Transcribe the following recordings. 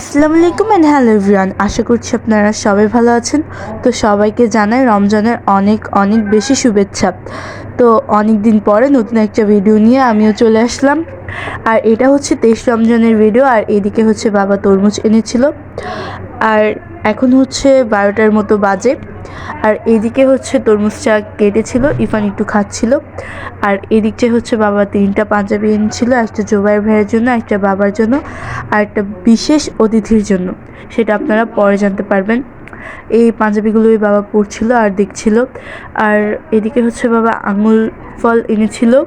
আসসালামু আলাইকুম and hello everyone আশা করছি আপনারা সবাই ভালো আছেন। তো সবাইকে জানাই রমজানের অনেক অনেক বেশি শুভেচ্ছা। তো অনেক দিন পরে নতুন একটা ভিডিও নিয়ে আমিও চলে আসলাম। আর এটা হচ্ছে তেইশ রমজানের ভিডিও আর এদিকে হচ্ছে বাবা তরমুজ এনেছিল। আর এখন হচ্ছে বারোটার মতো বাজে। আর এদিকে হচ্ছে তরমুজটা কেটেছিল ইফান একটু খাচ্ছিল। আর এদিকটা হচ্ছে বাবা তিনটা পাঞ্জাবি এনেছিল, একটা জোবাইর ভাইয়ের জন্য, একটা বাবার জন্য, আর একটা বিশেষ অতিথির জন্য। সেটা আপনারা পরে জানতে পারবেন। এই পাঞ্জাবিগুলোই বাবা পরছিল আর দেখছিল। আর এদিকে হচ্ছে বাবা আঙুল ফল এনেছিল।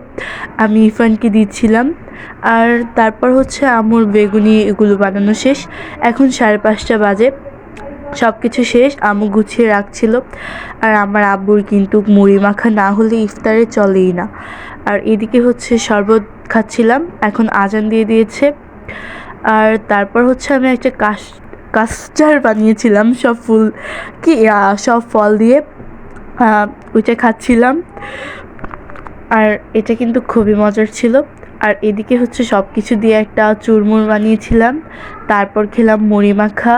আমি ইরফানকে দিচ্ছিলাম। আর তারপর হচ্ছে আমুর বেগুনি এগুলো বানানো শেষ। এখন সাড়ে পাঁচটা বাজে। সব কিছু শেষ আম্মু গুছিয়ে রাখছিল। আর আমার আব্বুর কিন্তু মুড়ি মাখা না হলে ইফতারে চলেই না। আর এদিকে হচ্ছে শরবত খাচ্ছিলাম, এখন আজান দিয়ে দিয়েছে। আর তারপর হচ্ছে আমি একটা কাশ কাস্টার বানিয়েছিলাম, সব ফুল কি সব ফল দিয়ে। ওইটা খাচ্ছিলাম। আর এটা কিন্তু খুবই মজার ছিল। আর এদিকে হচ্ছে সব কিছু দিয়ে একটা চুরমুর বানিয়েছিলাম, তারপর খেলাম মুড়ি মাখা,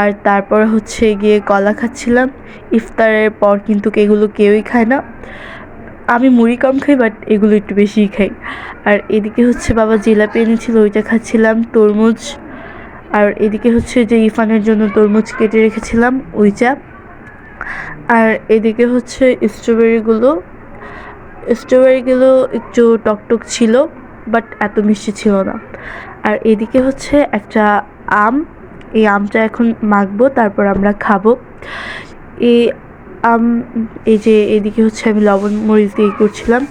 আর তারপর হচ্ছে গিয়ে কলা খাচ্ছিলাম। ইফতারের পর কিন্তু এগুলো কেউই খায় না। আমি মুড়ি কম খাই বাট এগুলো একটু বেশিই খাই। আর এদিকে হচ্ছে বাবা জিলাপি এনেছিল, ওইটা খাচ্ছিলাম, তরমুজ। আর এদিকে হচ্ছে যে ইফানের জন্য তরমুজ কেটে রেখেছিলাম, ওইটা। আর এদিকে হচ্ছে স্ট্রবেরিগুলো স্ট্রবেরিগুলো একটু টকটক ছিল বাট এত মিষ্টি ছিল না। আর এদিকে হচ্ছে একটা আম। এই আমটা এখন মাখবো, তারপর আমরা খাব। এই আম, এই যে এদিকে হচ্ছে আমি লবণ মরিচ দিয়ে করছিলাম।